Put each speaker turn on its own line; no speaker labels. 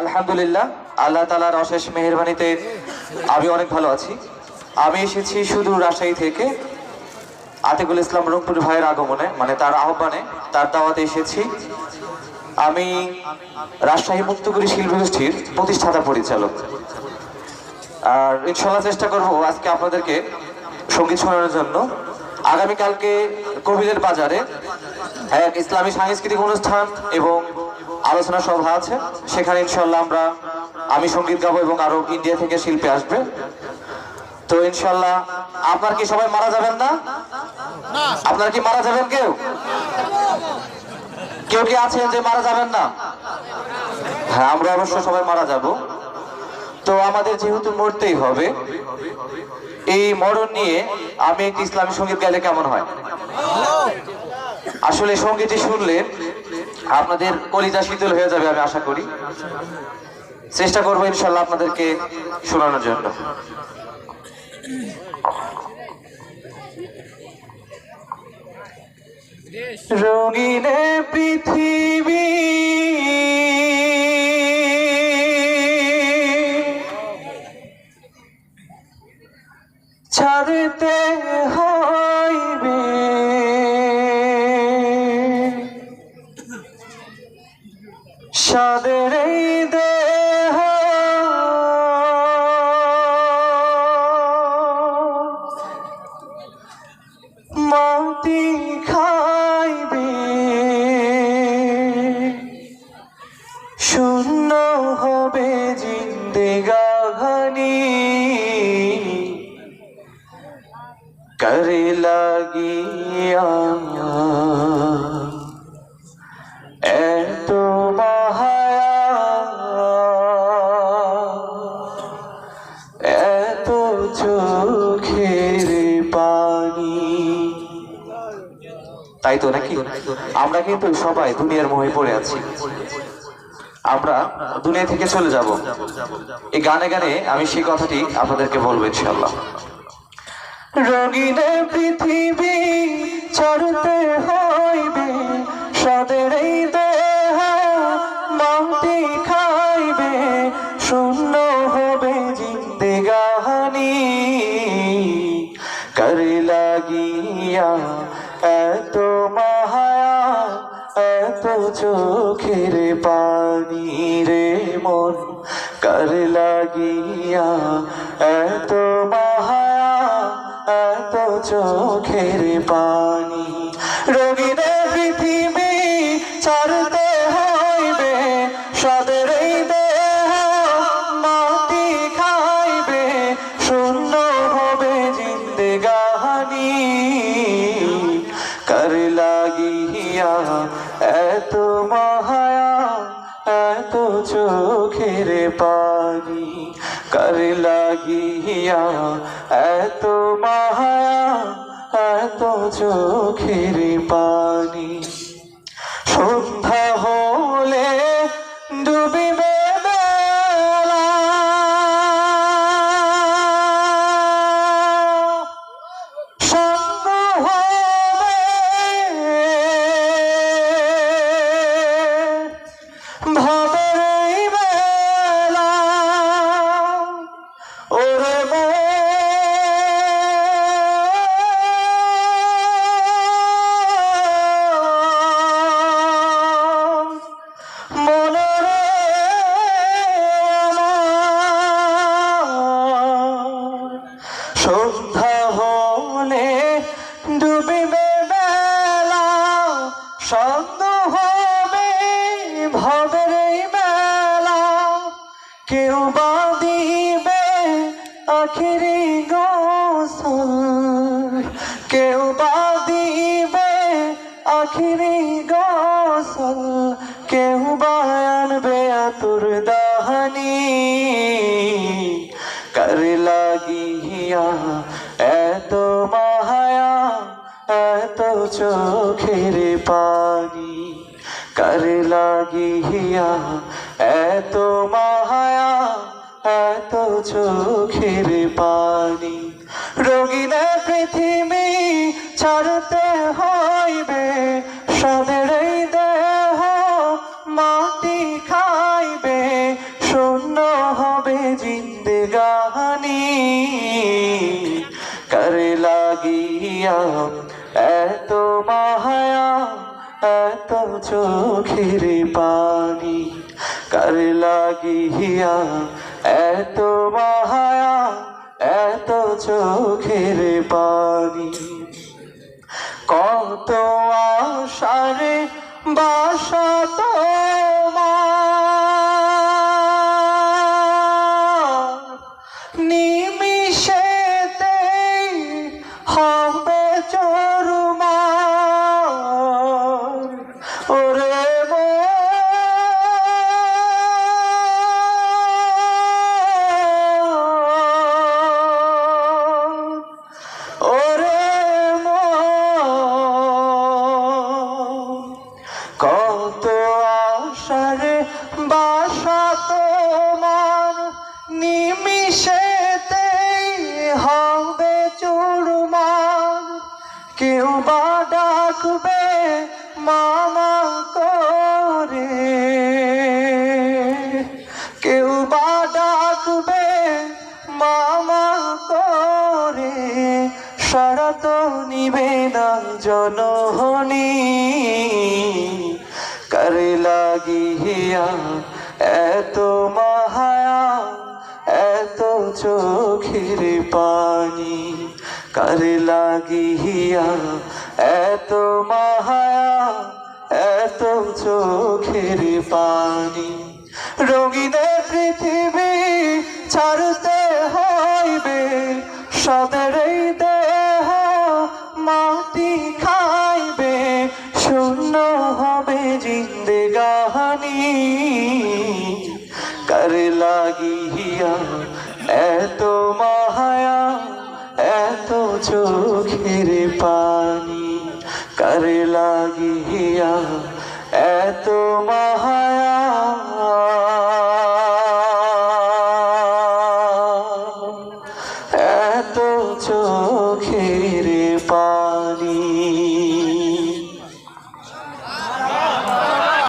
আলহামদুলিল্লাহ, আল্লাহ তালার অশেষ মেহরবানিতে আমি অনেক ভালো আছি। আমি এসেছি শুধু রাজশাহী থেকে আতিকুল ইসলাম রংপুর ভাইয়ের আগমনে মানে তার আহ্বানে, তার দাওয়াতে এসেছি। আমি রাজশাহী মুক্তগুরি শিল্পী গোষ্ঠীর প্রতিষ্ঠাতা পরিচালক। আর ইনশাল্লাহ চেষ্টা করব আজকে আপনাদেরকে সংগীত শোনানোর জন্য। আগামীকালকে কবিরের বাজারে এক ইসলামী সাংস্কৃতিক অনুষ্ঠান এবং আলোচনা সভা আছে। সেখানে ইনশাল্লাহ আমরা আমি সংগীত গাবো এবং আরও ইন্ডিয়া থেকে শিল্পী আসবে। তো ইনশাল্লাহ আপনার কি সবাই মারা যাবেন না? আপনার কি মারা যাবেন কেউ? কেউ কি আছেন যে মারা যাবেন না? হ্যাঁ আমরা অবশ্য সবাই মারা যাব। তো আমাদের যেহেতু মরতেই হবে এই মরণ নিয়ে আমি একটি ইসলামী সংগীত গাইলে কেমন হয়? আসলে সঙ্গীতটি শুনলে আপনাদের কলিজা শীতল হয়ে যাবে আমি আশা করি। চেষ্টা করব ইনশাল্লাহ আপনাদেরকে শোনানোর জন্য। রঙিনে পৃথিবী সাদের দেহ। মাটি খাইবে। শূন্য হবে জিন্দেগানি করে লাগিয়া তাই তো নাকি? আমরা কিন্তু সবাই দুনিয়ার মোহে পড়ে আছি। আমরা দুনিয়া থেকে চলে যাব। এই গানে গানে আমি সেই কথাটি আপনাদেরকে বলব ইনশাল্লাহ রঙিনে পৃথিবী ছাড়তে হইবে সাদের এই দেহ মাটি খাইবে, শূন্য হবে জিন্দেগানি করে লাগিয়া চোখের পানি রে মন কর লাগিয়া এত মায়া এত চোখের পানি। পানি কর লাগিয়া এত মায়া এত চোখের পানি। সন্ধ্যা হলে ডুবিবে কেউ বা দিবে আখিরি গোসল। কেউ বা দিবে আখিরি গোসল। কেউ বা আনবে আতুর দাহানি। কর লাগিয়া এত মায়া, এত চোখের পানি। কর লাগিয়া এত মাহায়া এত চোখের পানি। রঙিন পৃথিবী ছাড়তে হইবে সদের দেহ মাটি খাইবে, শূন্য হবে জিন্দগানি। করে লাগিয়া এত মাহায়া এত চোখের পানি। করে লাগিয়া এত মায়া এত চোখের পানি কত আশারে বাসা মামা করে সারা তো নিবে না জনহনি। করে লাগিয়া এত মায়া, এত চোখের পানি। করে লাগিয়া এত মায়া, এত চোখের পানি। রঙিনে পৃথিবী ছাড়তে সদের দেহ মাটি খাইবে, শূন্য হবে জিন্দেগানি কর লাগিয়া এত মায়া, এত চোখের পানি। কর লাগিয়া এত মায়া